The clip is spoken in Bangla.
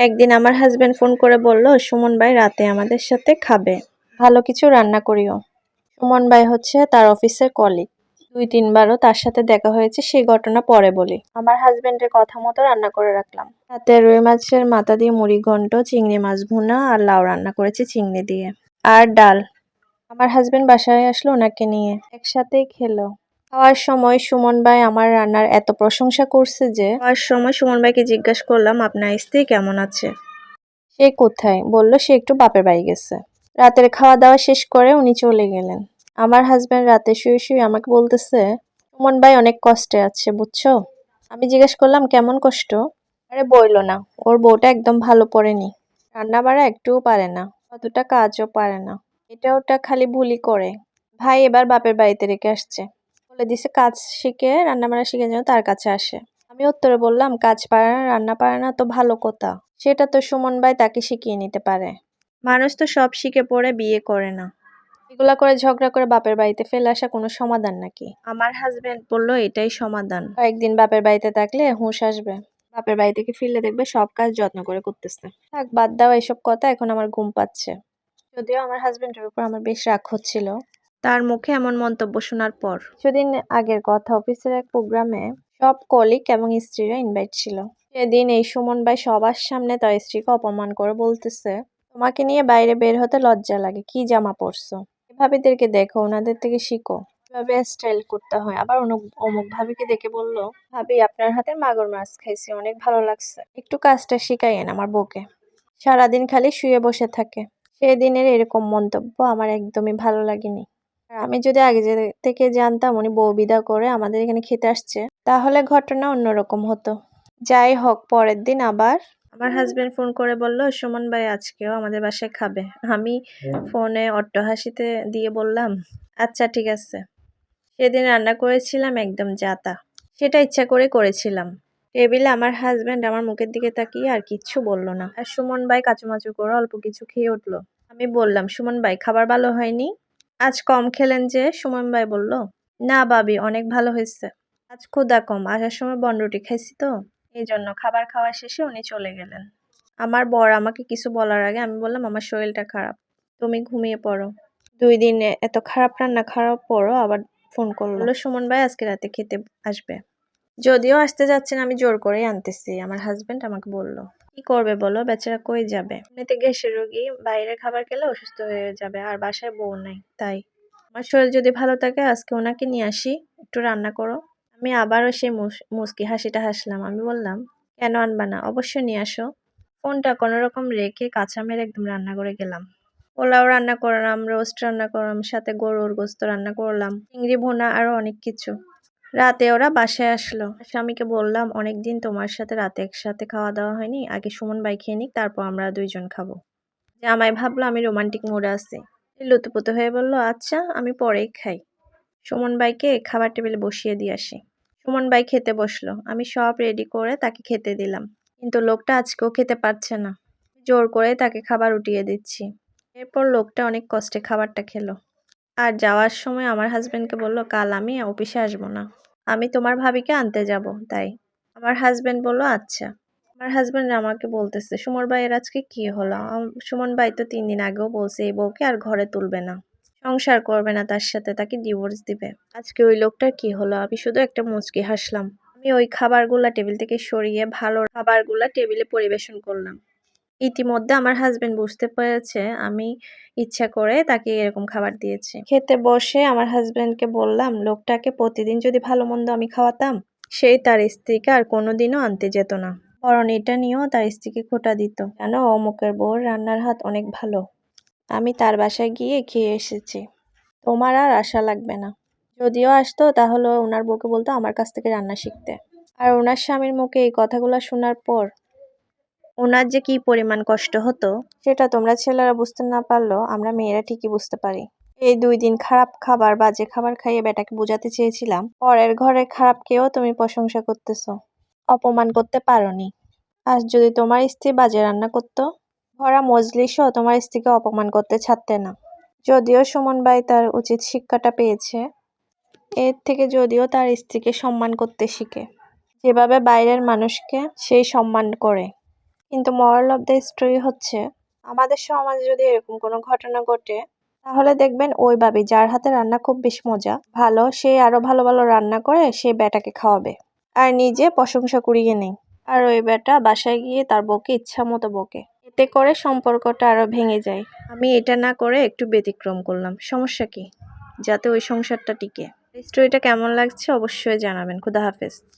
একদিন আমার হাজব্যান্ড ফোন করে বলল, সুমন ভাই রাতে আমাদের সাথে খাবে। ভালো কিছু রান্না করিও। সুমন ভাই হচ্ছে তার অফিসের কলিগ দুই, তিনবারও তার সাথে দেখা হয়েছে, সেই ঘটনা পরে বলি। আমার হাজবেন্ডের কথা মতো রান্না করে রাখলাম। রাতে রুই মাছের মাথা দিয়ে মুড়ি ঘন্ট, চিংড়ি মাছ ভুনা আর লাউ রান্না করেছি চিংড়ি দিয়ে। আর ডাল। আমার হাজব্যান্ড বাসায় আসলো ওনাকে নিয়ে। একসাথেই খেলো। খাওয়ার সময় সুমন ভাই আমার রান্নার এত প্রশংসা করছে যে খাওয়ার সময় সুমন ভাইকে জিজ্ঞাসা করলাম আপনার স্ত্রী কেমন আছে? সে কোথায়? বলল সে একটু বাপের বাড়ি গেছে। রাতের খাওয়া দাওয়া শেষ করে উনি চলে গেলেন। আমার হাজব্যান্ড রাতে শুয়ে শুয়ে আমাকে বলতেছে সুমন ভাই অনেক কষ্টে আছে বুঝছ? আমি জিজ্ঞেস করলাম কেমন কষ্ট? আরে বইলো না ওর বউটা একদম ভালো পড়েনি। রান্না বাড়া একটুও পারে না অতটা কাজও পারে না। এটা ওটা খালি ভুলই করে। ভাই এবার বাপের বাড়িতে রেখে আসছে। বলে দিছে কাজ শিখে রান্না বান্না শিখে যেন তার কাছে আসে। আমি উত্তরে বললাম, কাজ পারে না রান্না পারে না তো ভালো কথা। সেটা তো সুমন ভাই তাকে শিখিয়ে নিতে পারে। মানুষ তো সব শিখে পড়ে, বিয়ে করে না। এগুলা করে ঝগড়া করে বাপের বাড়িতে ফেলে আসা কোনো সমাধান নাকি? আমার হাজবেন্ড বলল, এটাই সমাধান। কয়েকদিন বাপের বাড়িতে থাকলে হুঁশ আসবে। বাপের বাড়ি থেকে ফিরলে দেখবে সব কাজ যত্ন করে করতেছে। থাক, বাদ দাও এসব কথা, এখন আমার ঘুম পাচ্ছে। যদিও আমার হাজবেন্ডের উপর আমার বেশ রাগ হচ্ছিল। তার মুখে এমন মন্তব্য শোনার পর। কিছুদিন আগের কথা, অফিসের এক প্রোগ্রামে সব কলিগ এবং স্ত্রীরা ইনভাইট ছিল। সেদিন এই সুমন ভাই সবার সামনে তার স্ত্রীকে অপমান করে বলতেছে, তোমাকে নিয়ে বাইরে বের হতে লজ্জা লাগে, কি জামা পরছো? ভাবিদেরকে দেখো, ওনাদের থেকে শিখো। কীভাবে স্টাইল করতে হয়। আবার অমুক অমুক ভাবিকে দেখে বলল, ভাবি, আপনার হাতের মাগুর মাছ খাইছি, অনেক ভালো লাগছে। একটু কাজটা শিখাইয়েন আমার বউকে। সারাদিন খালি শুয়ে বসে থাকে। সেদিনের এরকম মন্তব্য আমার একদমই ভালো লাগেনি। আর আমি যদি আগে যে- থেকে জানতাম উনি বউ বিদা করে আমাদের এখানে খেতে আসছে তাহলে ঘটনা অন্যরকম হতো। যাই হোক পরের দিন আবার আমার হাজবেন্ড ফোন করে বলল সুমন ভাই আজকেও আমাদের বাসায় খাবে। আমি ফোনে অট্টহাসিতে দিয়ে বললাম আচ্ছা ঠিক আছে। সেদিন রান্না করেছিলাম একদম জাতা সেটা ইচ্ছা করে করেছিলাম। টেবিলে আমার হাজবেন্ড আমার মুখের দিকে তাকিয়ে আর কিচ্ছু বলল না। আর সুমন ভাই কাচুমাচু করে অল্প কিছু খেয়ে উঠল। আমি বললাম সুমন ভাই খাবার ভালো হয়নি? আজ কম খেলেন যে, সুমন ভাই বলল, না বাবি অনেক ভালো হয়েছে। আজ ক্ষুদা কম, আসার সময় বনরুটি খাইছি তো। এই জন্য খাবার খাওয়া শেষে উনি চলে গেলেন। আমার বর আমাকে কিছু বলার আগে আমি বললাম, আমার শরীরটা খারাপ, তুমি ঘুমিয়ে পড়ো। দুই দিন এত খারাপ রান্না খারাপ পরও আবার ফোন করল। সুমন ভাই আজকে রাতে খেতে আসবে। যদিও আসতে যাচ্ছেন আমি জোর করেই আনতেছি। আমার হাজব্যান্ড আমাকে বলল। কি করবে বলো? বেচারা কই যাবে? এমনিতে গ্যাসের রোগী বাইরে খাবার খেলে অসুস্থ হয়ে যাবে, আর বাসায় বউ নাই, তাই। আমার শরীর যদি ভালো থাকে, আজকে ওনাকে নিয়ে আসি, একটু রান্না করো। আমি আবারও সেই মুস- মুচকি হাসিটা হাসলাম, আমি বললাম, কেন আনবা না? অবশ্যই নিয়ে আসো। ফোনটা কোনো রকম রেখে কাঁচা মেরে একদম রান্না করে গেলাম। পোলাও রান্না করলাম, রোস্ট রান্না করলাম, সাথে গরুর গোস্ত রান্না করলাম, চিংড়ি ভুনা আরও অনেক কিছু। রাতে ওরা বাসায় আসলো। স্বামীকে বললাম অনেক দিন তোমার সাথে রাতে একসাথে খাওয়া দাওয়া হয়নি, আগে সুমন ভাই খেয়ে নিক, তারপর আমরা দুইজন খাব। জামাই ভাবলো, আমি রোমান্টিক মোডে আছি। লুতুপুতু হয়ে বলল আচ্ছা আমি পরেই খাই। সুমন ভাইকে খাবার টেবিলে বসিয়ে দিয়ে আসি। সুমন ভাই খেতে বসল। আমি সব রেডি করে তাকে খেতে দিলাম। কিন্তু লোকটা আজকেও খেতে পারছে না। জোর করে তাকে খাবার উঠিয়ে দিচ্ছি। এরপর লোকটা অনেক কষ্টে খাবারটা খেলো। আর যাওয়ার সময় আমার হাজব্যান্ডকে বলল, কাল আমি অফিসে আসব না। আমি তোমার ভাবিকে আনতে যাব, তাই। আমার হাজবেন্ড বলল আচ্ছা। আমার হাজব্যান্ড আমাকে বলতেছে, সুমন ভাইয়ের আজকে কি হলো? সুমন ভাই তো তিন দিন আগেও বলছে, এই বউকে আর ঘরে তুলবে না। সংসার করবে না, তার সাথে তাকে ডিভোর্স দিবে। আজকে ওই লোকটার কি হলো? আমি শুধু একটা মুচকি হাসলাম। আমি ওই খাবারগুলা টেবিল থেকে সরিয়ে ভালো খাবারগুলা টেবিলে পরিবেশন করলাম। ইতিমধ্যে আমার হাজবেন্ড বুঝতে পেরেছে আমি ইচ্ছা করে তাকে এরকম খাবার দিয়েছি। খেতে বসে আমার হাজবেন্ডকে বললাম, লোকটাকে প্রতিদিন যদি ভালো মন্দ আমি খাওয়াতাম সেই তার স্ত্রীকে আর কোনোদিনও আনতে যেত না। বরং এটা নিয়েও তার স্ত্রীকে খোটা দিত। কেন অমুকের বউর রান্নার হাত অনেক ভালো। আমি তার বাসায় গিয়ে খেয়ে এসেছি। তোমার আর আশা লাগবে না। যদিও আসতো, তাহলে ওনার বউকে বলতো আমার কাছ থেকে রান্না শিখতে। আর ওনার স্বামীর মুখে এই কথাগুলো শোনার পর ওনার যে কি পরিমাণ কষ্ট হতো, সেটা তোমরা ছেলেরা বুঝতে না পারলেও আমরা মেয়েরা ঠিকই বুঝতে পারি। এই দুই দিন খারাপ খাবার, বাজে খাবার খাইয়ে বেটাকে বোঝাতে চেয়েছিলাম। পরের ঘরে খারাপ কেউ তুমি প্রশংসা করতেছো, অপমান করতে পারোনি। আজ যদি তোমার স্ত্রী বাজে রান্না করতো, ভরা মজলিসও তোমার স্ত্রীকে অপমান করতে ছাড়তে না। যদিও সুমন ভাই তার উচিত শিক্ষাটা পেয়েছে, এর থেকে যদিও তার স্ত্রীকে সম্মান করতে শিখে। যেভাবে বাইরের মানুষকে সেই সম্মান করে। কিন্তু মরাল অফ দ্য স্টোরি হচ্ছে, আমাদের সমাজে যদি এরকম কোনো ঘটনা ঘটে, তাহলে দেখবেন ওই যার হাতে রান্না খুব বেশ মজা, ভালো, সে আরও ভালো ভালো রান্না করে সে বেটাকে খাওয়াবে। আর নিজে প্রশংসা কুড়িয়ে নেই। আর ওই বেটা বাসায় গিয়ে তার বউকে ইচ্ছা মতো বকে। এতে করে সম্পর্কটা আরও ভেঙে যায়। আমি এটা না করে একটু ব্যতিক্রম করলাম। সমস্যা কি? যাতে ওই সংসারটা টিকে। স্টোরিটা কেমন লাগছে অবশ্যই জানাবেন। খুদা হাফেজ।